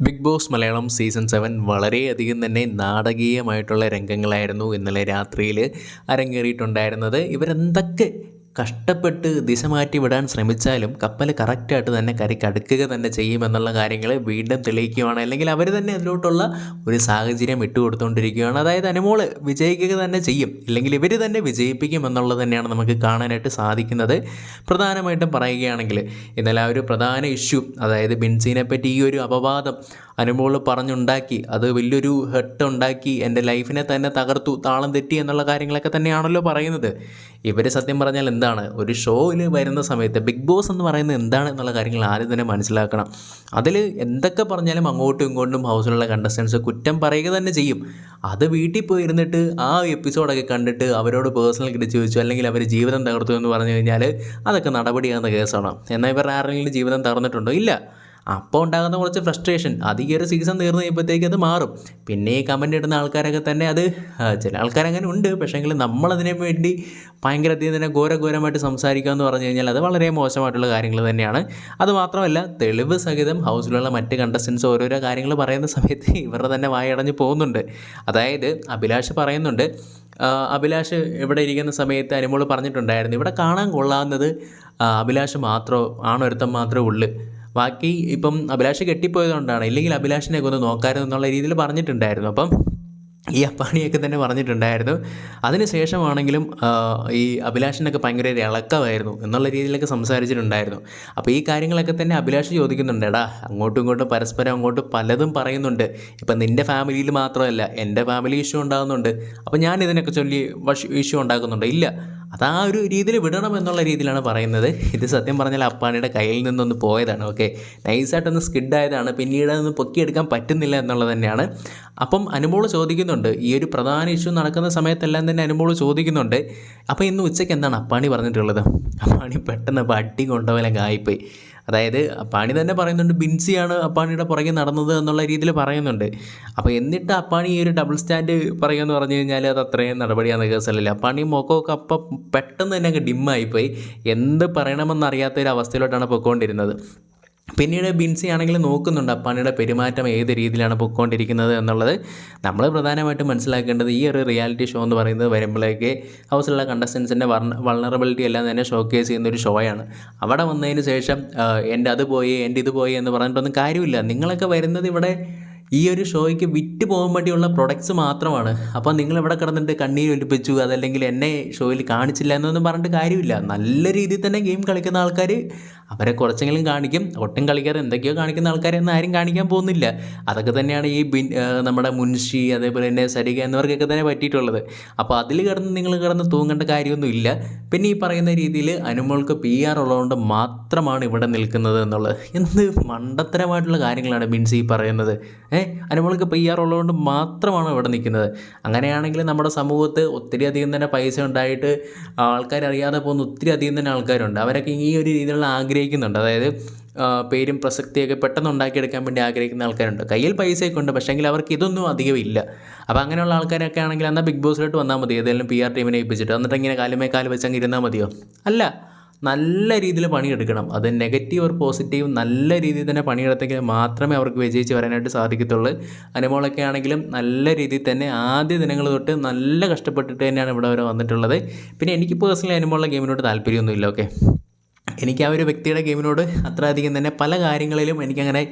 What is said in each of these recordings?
Big Boss Malayalam season seven വളരെയധികം തന്നെ നാടകീയമായിട്ടുള്ള രംഗങ്ങളായിരുന്നു ഇന്നലെ രാത്രിയിൽ അരങ്ങേറിയിട്ടുണ്ടായിരുന്നത്. ഇവരെന്തൊക്കെ കഷ്ടപ്പെട്ട് ദിശ മാറ്റി വിടാൻ ശ്രമിച്ചാലും കപ്പൽ കറക്റ്റായിട്ട് തന്നെ കരയ്ക്ക് അടുക്കുക തന്നെ ചെയ്യുമെന്നുള്ള കാര്യങ്ങൾ വീണ്ടും തെളിയിക്കുകയാണ്. അല്ലെങ്കിൽ അവർ തന്നെ അതിലോട്ടുള്ള ഒരു സാഹചര്യം ഇട്ടുകൊടുത്തുകൊണ്ടിരിക്കുകയാണ് അതായത് അനുമോൾ വിജയിക്കുക തന്നെ ചെയ്യും. ഇല്ലെങ്കിൽ ഇവർ തന്നെ വിജയിപ്പിക്കും എന്നുള്ളത് തന്നെയാണ് നമുക്ക് കാണാനായിട്ട് സാധിക്കുന്നത്. പ്രധാനമായിട്ടും പറയുകയാണെങ്കിൽ ഇന്നലെ ആ ഒരു പ്രധാന ഇഷ്യൂ അതായത് ബിൻസീനെ പറ്റി ഈ ഒരു അപവാദം അനുമോൾ പറഞ്ഞുണ്ടാക്കി. അത് വലിയൊരു ഹെട്ട് ഉണ്ടാക്കി എന്റെ ലൈഫിനെ തന്നെ തകർത്തു. താളം തെറ്റി എന്നുള്ള കാര്യങ്ങളൊക്കെ തന്നെയാണല്ലോ പറയുന്നത്. ഇവർ സത്യം പറഞ്ഞാൽ എന്താണ്? ഒരു ഷോയിൽ വരുന്ന സമയത്ത് ബിഗ് ബോസ് എന്ന് പറയുന്നത് എന്താണ് എന്നുള്ള കാര്യങ്ങൾ ആദ്യം തന്നെ മനസ്സിലാക്കണം. അതിൽ എന്തൊക്കെ പറഞ്ഞാലും അങ്ങോട്ടും ഇങ്ങോട്ടും ഹൗസിലുള്ള കണ്ടസ്റ്റൻസ് കുറ്റം പറയുക തന്നെ ചെയ്യും. അത് വീട്ടിൽ പോയി ഇരുന്നിട്ട് ആ എപ്പിസോഡൊക്കെ കണ്ടിട്ട് അവരോട് പേഴ്സണൽ കിടിച്ച് ചോദിച്ചു അല്ലെങ്കിൽ അവർ ജീവിതം തകർത്തു എന്ന് പറഞ്ഞു കഴിഞ്ഞാൽ അതൊക്കെ നടപടിയാകുന്ന കേസാണ്. എന്നാൽ ഇവരുടെ ആരെങ്കിലും ജീവിതം തകർന്നിട്ടുണ്ടോ? ഇല്ല. അപ്പോൾ ഉണ്ടാകുന്ന കുറച്ച് ഫ്രസ്ട്രേഷൻ അത് ഈ ഒരു സീസൺ തീർന്നു കഴിയുമ്പോഴത്തേക്ക് അത് മാറും. പിന്നെ ഈ കമന്റ് ഇടുന്ന ആൾക്കാരൊക്കെ തന്നെ അത് ചില ആൾക്കാരങ്ങനെ ഉണ്ട്. പക്ഷേങ്കിൽ നമ്മളതിനെ വേണ്ടി ഭയങ്കര അധികം തന്നെ ഘോരഘോരമായിട്ട് സംസാരിക്കുക എന്ന് പറഞ്ഞു കഴിഞ്ഞാൽ അത് വളരെ മോശമായിട്ടുള്ള കാര്യങ്ങൾ തന്നെയാണ്. അത് മാത്രമല്ല തെളിവ് സഹിതം ഹൗസിലുള്ള മറ്റ് കണ്ടസ്റ്റൻസ് ഓരോരോ കാര്യങ്ങൾ പറയുന്ന സമയത്ത് ഇവരുടെ തന്നെ വായടഞ്ഞ് പോകുന്നുണ്ട്. അതായത് അഭിലാഷ് പറയുന്നുണ്ട് അഭിലാഷ് ഇവിടെ ഇരിക്കുന്ന സമയത്ത് അനുമോൾ പറഞ്ഞിട്ടുണ്ടായിരുന്നു ഇവിടെ കാണാൻ കൊള്ളാവുന്നത് അഭിലാഷ് മാത്രമോ ആണൊരുത്തം മാത്രമേ ഉള്ളൂ. ബാക്കി ഇപ്പം അഭിലാഷ് കെട്ടിപ്പോയതുകൊണ്ടാണ്. ഇല്ലെങ്കിൽ അഭിലാഷിനെയൊക്കെ ഒന്ന് നോക്കാമായിരുന്നു എന്നുള്ള രീതിയിൽ പറഞ്ഞിട്ടുണ്ടായിരുന്നു. അപ്പം ഈ അപ്പാണിയൊക്കെ തന്നെ പറഞ്ഞിട്ടുണ്ടായിരുന്നു. അതിന് ശേഷമാണെങ്കിലും ഈ അഭിലാഷിനൊക്കെ ഭയങ്കര ഒരു ഇളക്കമായിരുന്നു എന്നുള്ള രീതിയിലൊക്കെ സംസാരിച്ചിട്ടുണ്ടായിരുന്നു. അപ്പോൾ ഈ കാര്യങ്ങളൊക്കെ തന്നെ അഭിലാഷ് ചോദിക്കുന്നുണ്ട്. എടാ അങ്ങോട്ടും ഇങ്ങോട്ടും പരസ്പരം അങ്ങോട്ട് പലതും പറയുന്നുണ്ട്. ഇപ്പം നിന്റെ ഫാമിലിയിൽ മാത്രമല്ല എന്റെ ഫാമിലി ഇഷ്യൂ ഉണ്ടാകുന്നുണ്ട്. അപ്പോൾ ഞാൻ ഇതിനൊക്കെ ചൊല്ലി ഇഷ്യൂ ഉണ്ടാക്കുന്നുണ്ട്. ഇല്ല അത് ആ ഒരു രീതിയിൽ വിടണം എന്നുള്ള രീതിയിലാണ് പറയുന്നത്. ഇത് സത്യം പറഞ്ഞാൽ അപ്പാണിയുടെ കയ്യിൽ നിന്നൊന്ന് പോയതാണ് ഓക്കെ നൈസായിട്ടൊന്ന് സ്കിഡായതാണ് പിന്നീട് അതൊന്ന് പൊക്കിയെടുക്കാൻ പറ്റുന്നില്ല എന്നുള്ളത് തന്നെയാണ്. അപ്പം അനുമോൾ ചോദിക്കുന്നുണ്ട് ഈ ഒരു പ്രധാന ഇഷ്യൂ നടക്കുന്ന സമയത്തെല്ലാം തന്നെ അനുമോൾ ചോദിക്കുന്നുണ്ട് അപ്പോൾ ഇന്ന് ഉച്ചയ്ക്ക് എന്താണ് അപ്പാണി പറഞ്ഞിട്ടുള്ളത്? അപ്പാണി പെട്ടെന്ന് അപ്പോൾ അടി കൊണ്ടുപോലെ ആയിപ്പോയി. അതായത് അപ്പാണി തന്നെ പറയുന്നുണ്ട് ബിൻസിയാണ് അപ്പാണിയുടെ പുറകെ നടന്നത് എന്നുള്ള രീതിയിൽ പറയുന്നുണ്ട്. അപ്പോൾ എന്നിട്ട് അപ്പാണി ഈ ഒരു ഡബിൾ സ്റ്റാൻഡ് പറയുമെന്ന് പറഞ്ഞു കഴിഞ്ഞാൽ അത് അത്രയും നടപടിയാണെന്ന് കേസല്ലേ. അപ്പാണി മുഖമൊക്കെ അപ്പം പെട്ടെന്ന് തന്നെ അങ്ങ് ഡിമ്മായിപ്പോയി. എന്ത് പറയണമെന്നറിയാത്ത ഒരു അവസ്ഥയിലോട്ടാണ് പൊയ്ക്കൊണ്ടിരുന്നത്. പിന്നീട് ബിൻസി ആണെങ്കിൽ നോക്കുന്നുണ്ട് അപ്പാണിയുടെ പെരുമാറ്റം ഏത് രീതിയിലാണ് പൊയ്ക്കൊണ്ടിരിക്കുന്നത് എന്നുള്ളത്. നമ്മൾ പ്രധാനമായിട്ടും മനസ്സിലാക്കേണ്ടത് ഈ ഒരു റിയാലിറ്റി ഷോ എന്ന് പറയുന്നത് വരുമ്പോഴേക്ക് ഹൗസിലുള്ള കണ്ടസ്റ്റൻസിന്റെ വൾണറബിലിറ്റി എല്ലാം തന്നെ ഷോക്കേസ് ചെയ്യുന്ന ഒരു ഷോയാണ് അവിടെ വന്നതിന് ശേഷം എന്റെ അത് പോയി എന്റെ ഇത് പോയി എന്ന് പറഞ്ഞിട്ടൊന്നും കാര്യമില്ല. നിങ്ങളൊക്കെ വരുന്നത് ഇവിടെ ഈ ഒരു ഷോയ്ക്ക് വിറ്റ് പോകാൻ വേണ്ടിയുള്ള പ്രൊഡക്ട്സ് മാത്രമാണ്. അപ്പോൾ നിങ്ങൾ ഇവിടെ കിടന്നിട്ട് കണ്ണീര് ഒലിപ്പിച്ചു അതല്ലെങ്കിൽ എന്നെ ഷോയിൽ കാണിച്ചില്ല എന്നൊന്നും പറഞ്ഞിട്ട് കാര്യമില്ല. നല്ല രീതിയിൽ തന്നെ ഗെയിം കളിക്കുന്ന ആൾക്കാർ അവരെ കുറച്ചെങ്കിലും കാണിക്കും. ഒട്ടും കളിക്കാതെ എന്തൊക്കെയോ കാണിക്കുന്ന ആൾക്കാരെയൊന്നും ആരും കാണിക്കാൻ പോകുന്നില്ല. അതൊക്കെ തന്നെയാണ് ഈ ബിൻ നമ്മുടെ മുൻഷി അതേപോലെ തന്നെ സരിക എന്നിവർക്കൊക്കെ തന്നെ പറ്റിയിട്ടുള്ളത്. അപ്പോൾ അതിൽ കിടന്ന് നിങ്ങൾ കിടന്ന് തൂങ്ങേണ്ട കാര്യമൊന്നും ഇല്ല. പിന്നെ ഈ പറയുന്ന രീതിയിൽ അനുമോൾക്ക് പി ആർ ഉള്ളതുകൊണ്ട് മാത്രമാണ് ഇവിടെ നിൽക്കുന്നത് എന്നുള്ളത്. എന്ത് മണ്ടത്തരമായിട്ടുള്ള കാര്യങ്ങളാണ് ബിൻസി പറയുന്നത്. ഏഹ് അനുമോൾക്ക് പി ആർ ഉള്ളതുകൊണ്ട് മാത്രമാണ് ഇവിടെ നിൽക്കുന്നത്. അങ്ങനെയാണെങ്കിൽ നമ്മുടെ സമൂഹത്ത് ഒത്തിരി അധികം തന്നെ പൈസ ഉണ്ടായിട്ട് ആൾക്കാർ അറിയാതെ പോകുന്ന ഒത്തിരി അധികം തന്നെ ആൾക്കാരുണ്ട്. അവരൊക്കെ ഈ ഒരു രീതിയിലുള്ള ആഗ്രഹിക്കുന്നുണ്ട്. അതായത് പേരും പ്രസക്തിയൊക്കെ പെട്ടെന്ന് ഉണ്ടാക്കിയെടുക്കാൻ വേണ്ടി ആഗ്രഹിക്കുന്ന ആൾക്കാരുണ്ട്. കയ്യിൽ പൈസയൊക്കെ ഉണ്ട് പക്ഷേങ്കിൽ അവർക്ക് ഇതൊന്നും അധികം ഇല്ല. അപ്പോൾ അങ്ങനെയുള്ള ആൾക്കാരൊക്കെ ആണെങ്കിൽ എന്നാൽ ബിഗ് ബോസിലോട്ട് വന്നാൽ മതി ഏതെങ്കിലും പി ആർ ടീമിനെ ഏൽപ്പിച്ചിട്ട്. എന്നിട്ട് ഇങ്ങനെ കാലുമേ കാൽ വെച്ചങ്ങ് ഇരുന്നാൽ മതിയോ? അല്ല. നല്ല രീതിയിൽ പണിയെടുക്കണം. അത് നെഗറ്റീവ് ഓർ പോസിറ്റീവ് നല്ല രീതിയിൽ തന്നെ പണിയെടുത്തെങ്കിൽ മാത്രമേ അവർക്ക് വിജയിച്ച് വരാനായിട്ട് സാധിക്കത്തുള്ളൂ. അനുമോളൊക്കെ ആണെങ്കിലും നല്ല രീതിയിൽ തന്നെ ആദ്യ ദിനങ്ങൾ തൊട്ട് നല്ല കഷ്ടപ്പെട്ടിട്ട് തന്നെയാണ് ഇവിടെ വരെ വന്നിട്ടുള്ളത്. പിന്നെ എനിക്ക് പേഴ്സണലി അനുമോളുടെ ഗെയിമിനോട് താല്പര്യമൊന്നുമില്ല ഓക്കെ? എനിക്ക് ആ ഒരു വ്യക്തിയുടെ ഗെയിമിനോട് അത്ര അധികം തന്നെ പല കാര്യങ്ങളിലും എനിക്കങ്ങനെ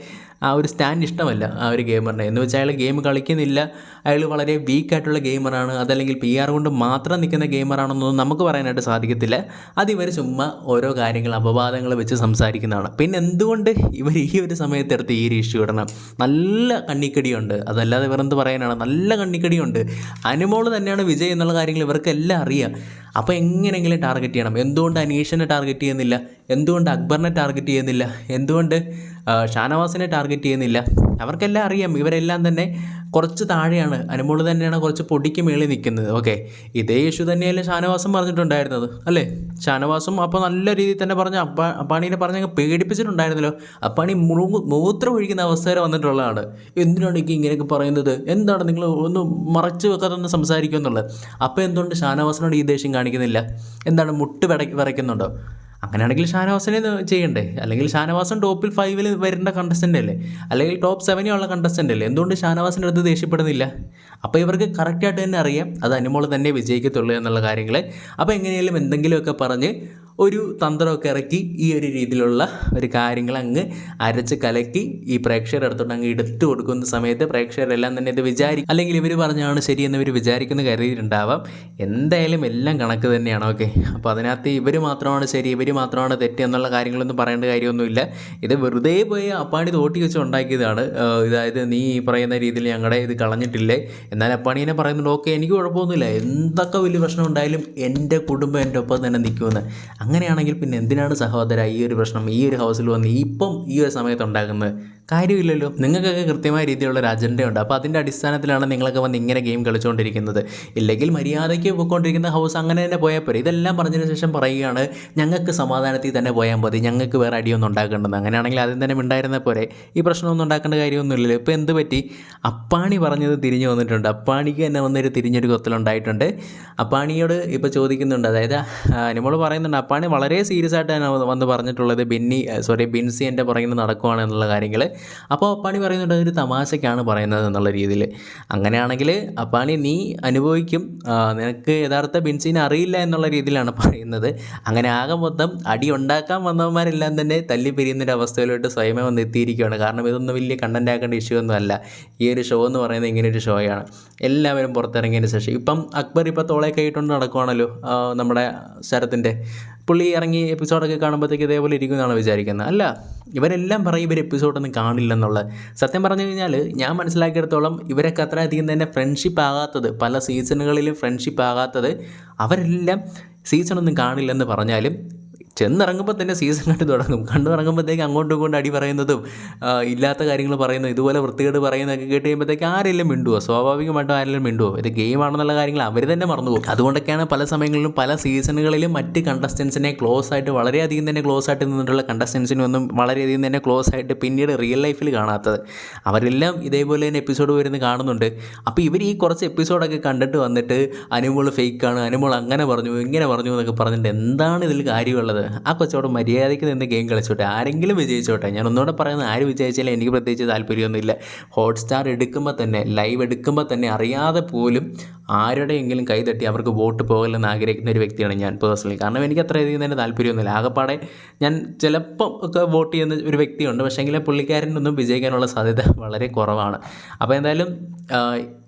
ആ ഒരു സ്റ്റാൻഡ് ഇഷ്ടമല്ല ആ ഒരു ഗെയിമറിനെ എന്ന് വെച്ചാൽ അയാൾ ഗെയിം കളിക്കുന്നില്ല. അയാൾ വളരെ വീക്കായിട്ടുള്ള ഗെയിമറാണ് അതല്ലെങ്കിൽ പി ആർ കൊണ്ട് മാത്രം നിൽക്കുന്ന ഗെയിമറാണെന്നൊന്നും നമുക്ക് പറയാനായിട്ട് സാധിക്കത്തില്ല. അത് ഇവർ ചുമ്മാ ഓരോ കാര്യങ്ങൾ അപവാദങ്ങൾ വെച്ച് സംസാരിക്കുന്നതാണ്. പിന്നെ എന്തുകൊണ്ട് ഇവർ ഈ ഒരു സമയത്തെടുത്ത് ഈ ഒരു ഇഷ്യൂ ഇടണം? നല്ല കണ്ണിക്കടിയുണ്ട്. അതല്ലാതെ ഇവരെന്ത് പറയാനാണ്? നല്ല കണ്ണിക്കടിയുണ്ട്. അനുമോൾ തന്നെയാണ് വിജയ് എന്നുള്ള കാര്യങ്ങൾ ഇവർക്കെല്ലാം അറിയാം. അപ്പോൾ എങ്ങനെയെങ്കിലും ടാർഗറ്റ് ചെയ്യണം. എന്തുകൊണ്ട് അനീഷിനെ ടാർഗറ്റ് ചെയ്യുന്നില്ല? എന്തുകൊണ്ട് അക്ബറിനെ ടാർഗറ്റ് ചെയ്യുന്നില്ല? എന്തുകൊണ്ട് ഷാനവാസിനെ ടാർഗറ്റ് ചെയ്യുന്നില്ല. അവർക്കെല്ലാം അറിയാം ഇവരെല്ലാം തന്നെ കുറച്ച് താഴെയാണ്. അനുമോൾ തന്നെയാണ് കുറച്ച് പൊടിക്ക് മേളിൽ നിൽക്കുന്നത്. ഓക്കെ ഇതേ ഇഷ്യൂ തന്നെയല്ലേ ഷാനവാസും പറഞ്ഞിട്ടുണ്ടായിരുന്നത് അല്ലേ? ഷാനവാസും അപ്പോൾ നല്ല രീതിയിൽ തന്നെ പറഞ്ഞ അപ്പാ അപ്പാണീനെ പറഞ്ഞ് പേടിപ്പിച്ചിട്ടുണ്ടായിരുന്നല്ലോ. അപ്പാണി മുറുങ്ങു മൂത്രം ഒഴിക്കുന്ന അവസ്ഥ വരെ വന്നിട്ടുള്ളതാണ്. എന്തിനാണ് എനിക്ക് ഇങ്ങനെയൊക്കെ പറയുന്നത്? എന്താണ് നിങ്ങൾ ഒന്ന് മറച്ച് വെക്കാതെ ഒന്ന് സംസാരിക്കുമെന്നുള്ളത്. അപ്പോൾ എന്തുകൊണ്ട് ഷാനവാസിനോട് ഈ ദേഷ്യം കാണിക്കുന്നില്ല? എന്താണ് മുട്ട് വിറയ്ക്കുന്നുണ്ടോ? അങ്ങനെയാണെങ്കിൽ ഷാനവാസിനെ ചെയ്യണ്ടേ? അല്ലെങ്കിൽ ഷാനവാസൻ ടോപ്പിൽ ഫൈവിൽ വരേണ്ട കണ്ടസ്റ്റന്റ് അല്ലേ? അല്ലെങ്കിൽ ടോപ്പ് സെവനിലുള്ള കണ്ടസ്റ്റന്റ് അല്ലേ? എന്തുകൊണ്ട് ഷാനവാസിന്റെ അടുത്ത് ദേഷ്യപ്പെടുന്നില്ല? അപ്പോൾ ഇവർക്ക് കറക്റ്റായിട്ട് തന്നെ അറിയാം. അത് അനുമോൾ തന്നെ വിജയിക്കത്തുള്ളൂ എന്നുള്ള കാര്യങ്ങൾ അപ്പോൾ എങ്ങനെയാലും എന്തെങ്കിലുമൊക്കെ പറഞ്ഞ് ഒരു തന്ത്രമൊക്കെ ഇറക്കി ഈ ഒരു രീതിയിലുള്ള ഒരു കാര്യങ്ങൾ അങ്ങ് അരച്ച് കലക്കി ഈ പ്രേക്ഷകരുടെ അടുത്തോട്ട് അങ്ങ് എടുത്തു കൊടുക്കുന്ന സമയത്ത് പ്രേക്ഷകരെല്ലാം തന്നെ ഇത് വിചാരിക്കും. അല്ലെങ്കിൽ ഇവർ പറഞ്ഞാണ് ശരിയെന്ന് ഇവർ വിചാരിക്കുന്ന കരുതിയിട്ടുണ്ടാവാം. എന്തായാലും എല്ലാം കണക്ക് തന്നെയാണ് ഓക്കെ? അപ്പോൾ അതിനകത്ത് ഇവർ മാത്രമാണ് ശരി ഇവർ മാത്രമാണ് തെറ്റ് എന്നുള്ള കാര്യങ്ങളൊന്നും പറയേണ്ട കാര്യമൊന്നുമില്ല. ഇത് വെറുതെ പോയി അപ്പാണി തോട്ടി വെച്ച് ഉണ്ടാക്കിയതാണ്. അതായത് നീ ഈ പറയുന്ന രീതിയിൽ ഞങ്ങളുടെ ഇത് കളഞ്ഞിട്ടില്ലേ? എന്നാൽ അപ്പാണീനെ പറയുന്നുണ്ട് ഓക്കെ എനിക്ക് കുഴപ്പമൊന്നുമില്ല. എന്തൊക്കെ വലിയ പ്രശ്നം ഉണ്ടായാലും എന്റെ കുടുംബം എന്റെ ഒപ്പം തന്നെ നിൽക്കുമെന്ന്. അങ്ങനെയാണെങ്കിൽ പിന്നെ എന്തിനാണ് സഹോദര ഈ ഒരു പ്രശ്നം? ഈ ഒരു ഹൗസിൽ വന്ന് ഇപ്പം ഈ ഒരു സമയത്ത് ഉണ്ടാക്കുന്നത് കാര്യമില്ലല്ലോ. നിങ്ങൾക്കൊക്കെ കൃത്യമായ രീതിയിലുള്ള ഒരു അജണ്ടയുണ്ട് അപ്പോൾ അതിന്റെ അടിസ്ഥാനത്തിലാണ് നിങ്ങളൊക്കെ വന്ന് ഇങ്ങനെ ഗെയിം കളിച്ചുകൊണ്ടിരിക്കുന്നത് ഇല്ലെങ്കിൽ മര്യാദയ്ക്ക് പോയിക്കൊണ്ടിരിക്കുന്ന ഹൗസ് അങ്ങനെ തന്നെ പോയാൽ പോരെ. ഇതെല്ലാം പറഞ്ഞതിന് ശേഷം പറയുകയാണ് ഞങ്ങൾക്ക് സമാധാനത്തിൽ തന്നെ പോയാൽ മതി. ഞങ്ങൾക്ക് വേറെ അടിയൊന്നും ഉണ്ടാക്കേണ്ടത് അങ്ങനെയാണെങ്കിൽ ആദ്യം തന്നെ ഉണ്ടായിരുന്ന പോരെ. ഈ പ്രശ്നമൊന്നും ഉണ്ടാക്കേണ്ട കാര്യമൊന്നുമില്ലല്ലോ. ഇപ്പോൾ എന്ത് പറ്റി? അപ്പാണി പറഞ്ഞത് തിരിഞ്ഞു വന്നിട്ടുണ്ട്. അപ്പാണിക്ക് തന്നെ വന്നൊരു തിരിഞ്ഞൊരു കൊത്തലുണ്ടായിട്ടുണ്ട്. അപ്പാണിയോട് ഇപ്പോൾ ചോദിക്കുന്നുണ്ട്. അതായത് നമ്മൾ പറയുന്നുണ്ട് അപ്പാണി വളരെ സീരിയസ് ആയിട്ട് തന്നെ വന്ന് പറഞ്ഞിട്ടുള്ളത് ബിന്നി സോറി ബിൻസി എന്റെ പുറകിൽ നടക്കുവാണ് എന്നുള്ള കാര്യങ്ങൾ അപ്പോൾ അപ്പാണി പറയുന്നുണ്ട് അതൊരു തമാശയ്ക്കാണ് പറയുന്നത് എന്നുള്ള രീതിയിൽ. അങ്ങനെയാണെങ്കിൽ അപ്പാണി നീ അനുഭവിക്കും. നിനക്ക് യഥാർത്ഥ ബിൻസിനെ അറിയില്ല എന്നുള്ള രീതിയിലാണ് പറയുന്നത്. അങ്ങനെ ആകെ മൊത്തം അടി ഉണ്ടാക്കാൻ വന്നവന്മാരെല്ലാം തന്നെ തല്ലി പിരിയുന്നൊരു അവസ്ഥയിലോട്ട് സ്വയമേ വന്ന് എത്തിയിരിക്കുകയാണ്. കാരണം ഇതൊന്നും വലിയ കണ്ടന്റ് ആക്കേണ്ട ഇഷ്യൂ ഒന്നും അല്ല. ഈ ഒരു ഷോ എന്ന് പറയുന്നത് ഇങ്ങനെ ഒരു ഷോയാണ് എല്ലാവരും പുറത്തിറങ്ങിയതിന് ശേഷം. ഇപ്പം അക്ബർ ഇപ്പോൾ തോളെ കൈയിട്ടുണ്ട് നടക്കുവാണല്ലോ നമ്മുടെ ശരത്തിന്റെ. പുള്ളി ഇറങ്ങി എപ്പിസോഡൊക്കെ കാണുമ്പോഴത്തേക്ക് ഇതേപോലെ ഇരിക്കും എന്നാണ് വിചാരിക്കുന്നത്. അല്ല ഇവരെല്ലാം പറയും ഇവർ എപ്പിസോഡൊന്നും കാണില്ലെന്നുള്ളത് സത്യം പറഞ്ഞു കഴിഞ്ഞാൽ ഞാൻ മനസ്സിലാക്കിയിടത്തോളം ഇവരൊക്കെ അത്രയധികം തന്നെ ഫ്രണ്ട്ഷിപ്പ് ആകാത്തത് പല സീസണുകളിലും ഫ്രണ്ട്ഷിപ്പ് ആകാത്തത് അവരെല്ലാം സീസണൊന്നും കാണില്ലെന്ന് പറഞ്ഞാലും ചെന്നിറങ്ങുമ്പോൾ തന്നെ സീസൺ കണ്ട് തുടങ്ങും. കണ്ടു ഇറങ്ങുമ്പോഴത്തേക്ക് അങ്ങോട്ടും ഇങ്ങോട്ടും അടി പറയുന്നതും ഇല്ലാത്ത കാര്യങ്ങൾ പറയുന്നതും ഇതുപോലെ വൃത്തികേട് പറയുന്നതൊക്കെ കേട്ട് കഴിയുമ്പോഴത്തേക്ക് ആരെല്ലാം മിണ്ടുവോ? സ്വാഭാവികമായിട്ടും ആരെല്ലാം മിണ്ടുവോ? ഇത് ഗെയിമാണെന്നുള്ള കാര്യങ്ങൾ അവർ തന്നെ മറന്നുപോകും. അതുകൊണ്ടൊക്കെയാണ് പല സമയങ്ങളിലും പല സീസണുകളിലും മറ്റ് കണ്ടസ്റ്റൻസിനെ ക്ലോസ് ആയിട്ട് വളരെയധികം തന്നെ ക്ലോസ് ആയിട്ട് നിന്നിട്ടുള്ള കണ്ടസ്റ്റൻസിനൊന്നും വളരെയധികം തന്നെ ക്ലോസ് ആയിട്ട് പിന്നീട് റിയൽ ലൈഫിൽ കാണാത്തത്. അവരെല്ലാം ഇതേപോലെ തന്നെ എപ്പിസോഡ് വരുന്ന കാണുന്നുണ്ട്. അപ്പോൾ ഇവർ ഈ കുറച്ച് എപ്പിസോഡൊക്കെ കണ്ടിട്ട് വന്നിട്ട് അനുമോൾ ഫേക്കാണ് അനുമോൾ അങ്ങനെ പറഞ്ഞു ഇങ്ങനെ പറഞ്ഞു എന്നൊക്കെ പറഞ്ഞിട്ട് എന്താണ് ഇതിൽ കാര്യമുള്ളത്? ആ കൊച്ചോട് മര്യാദയ്ക്ക് നിന്ന് ഗെയിം കളിച്ചോട്ടെ. ആരെങ്കിലും വിജയിച്ചോട്ടെ. ഞാൻ ഒന്നുകൂടെ പറയുന്നത് ആര് വിജയിച്ചാലും എനിക്ക് പ്രത്യേകിച്ച് താല്പര്യമൊന്നുമില്ല. ഹോട്ട്സ്റ്റാർ എടുക്കുമ്പോൾ തന്നെ ലൈവ് എടുക്കുമ്പോൾ തന്നെ അറിയാതെ പോലും ആരുടെയെങ്കിലും കൈ തട്ടി അവർക്ക് വോട്ട് പോകലെന്ന് ആഗ്രഹിക്കുന്ന ഒരു വ്യക്തിയാണ് ഞാൻ പേഴ്സണലി. കാരണം എനിക്ക് അത്ര അധികം തന്നെ താല്പര്യമൊന്നുമില്ല. ആകെപ്പാടെ ഞാൻ ചിലപ്പം ഒക്കെ വോട്ട് ചെയ്യുന്ന ഒരു വ്യക്തിയുണ്ട്. പക്ഷേങ്കിൽ പുള്ളിക്കാരനൊന്നും വിജയിക്കാനുള്ള സാധ്യത വളരെ കുറവാണ്. അപ്പോൾ എന്തായാലും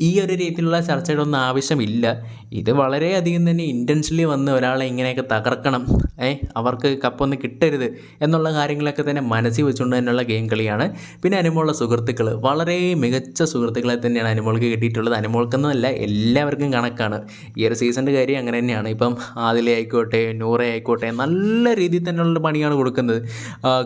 ഈ ഒരു രീതിയിലുള്ള ചർച്ചകളൊന്നും ആവശ്യമില്ല. ഇത് വളരെയധികം തന്നെ ഇന്റൻഷലി വന്ന് ഒരാളെ ഇങ്ങനെയൊക്കെ തകർക്കണം. ഏ അവർക്ക് കപ്പൊന്നും കിട്ടരുത് എന്നുള്ള കാര്യങ്ങളൊക്കെ തന്നെ മനസ്സിൽ വെച്ചുകൊണ്ട് തന്നെയുള്ള ഗെയിം കളിയാണ്. പിന്നെ അനുമോളുള്ള സുഹൃത്തുക്കൾ വളരെ മികച്ച സുഹൃത്തുക്കളെ തന്നെയാണ് അനുമോൾക്ക് കിട്ടിയിട്ടുള്ളത്. അനുമോൾക്കെന്നല്ല എല്ലാവർക്കും കണക്കാണ്. ഈ ഒരു സീസണിന്റെ കാര്യം അങ്ങനെ തന്നെയാണ്. ഇപ്പം ആദിലെ ആയിക്കോട്ടെ നൂറെ ആയിക്കോട്ടെ നല്ല രീതിയിൽ തന്നെയുള്ള പണിയാണ് കൊടുക്കുന്നത്.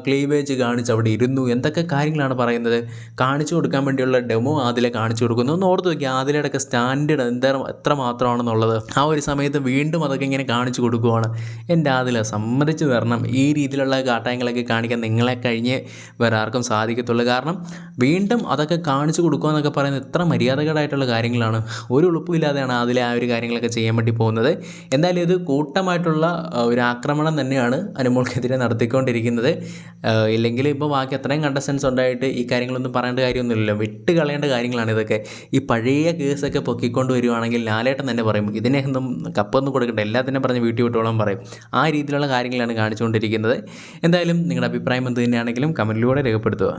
ക്ലീവേജ് കാണിച്ച് അവിടെ ഇരുന്നു. എന്തൊക്കെ കാര്യങ്ങളാണ് പറയുന്നത്? കാണിച്ചു കൊടുക്കാൻ വേണ്ടിയുള്ള ഡെമോ ആദിലെ കാണിച്ചു കൊടുക്കുന്നു. ഒന്ന് ഓർത്ത് നോക്കി ആദിലയുടെ ഒക്കെ സ്റ്റാൻഡേർഡ് എന്താ എത്ര മാത്രമാണെന്നുള്ളത്. ആ ഒരു സമയത്ത് വീണ്ടും അതൊക്കെ ഇങ്ങനെ കാണിച്ചു കൊടുക്കുവാണ്. എന്റെ ആദില സമ്മതിച്ചു തരണം. ഈ രീതിയിലുള്ള കാട്ടായങ്ങളൊക്കെ കാണിക്കാൻ നിങ്ങളെ കഴിഞ്ഞ് വേറെ ആർക്കും സാധിക്കത്തുള്ളൂ. കാരണം വീണ്ടും അതൊക്കെ കാണിച്ചു കൊടുക്കുക എന്നൊക്കെ പറയുന്നത് എത്ര മര്യാദകേടായിട്ടുള്ള കാര്യങ്ങളാണ്. ഒരു ഉളുപ്പുമില്ലാതെയാണ് അതിലെ ആ ഒരു കാര്യങ്ങളൊക്കെ ചെയ്യാൻ വേണ്ടി പോകുന്നത്. എന്തായാലും ഇത് കൂട്ടമായിട്ടുള്ള ഒരു ആക്രമണം തന്നെയാണ് അനുമോൾക്കെതിരെ നടത്തിക്കൊണ്ടിരിക്കുന്നത്. ഇല്ലെങ്കിൽ ഇപ്പോൾ ബാക്കി അത്രയും കണ്ടസ്റ്റൻസ് ഉണ്ടായിട്ട് ഈ കാര്യങ്ങളൊന്നും പറയേണ്ട കാര്യമൊന്നുമില്ലല്ലോ. വിട്ട് കളയേണ്ട കാര്യങ്ങളാണ് ഇതൊക്കെ. ഈ പഴയ കേസൊക്കെ പൊക്കിക്കൊണ്ട് വരുവാണെങ്കിൽ ലാലേട്ടൻ തന്നെ പറയും ഇതിനെ ഒന്നും കപ്പൊന്നും കൊടുക്കണ്ട. എല്ലാത്തിനും പറഞ്ഞ് വീട്ടിൽ വിട്ടോളം പറയും. ആ രീതിയിലുള്ള കാര്യങ്ങളാണ് കാണിച്ചുകൊണ്ടിരിക്കുന്നത്. എന്തായാലും നിങ്ങളുടെ അഭിപ്രായം എന്ത് തന്നെയാണെങ്കിലും കമന്റിലൂടെ രേഖപ്പെടുത്തുക.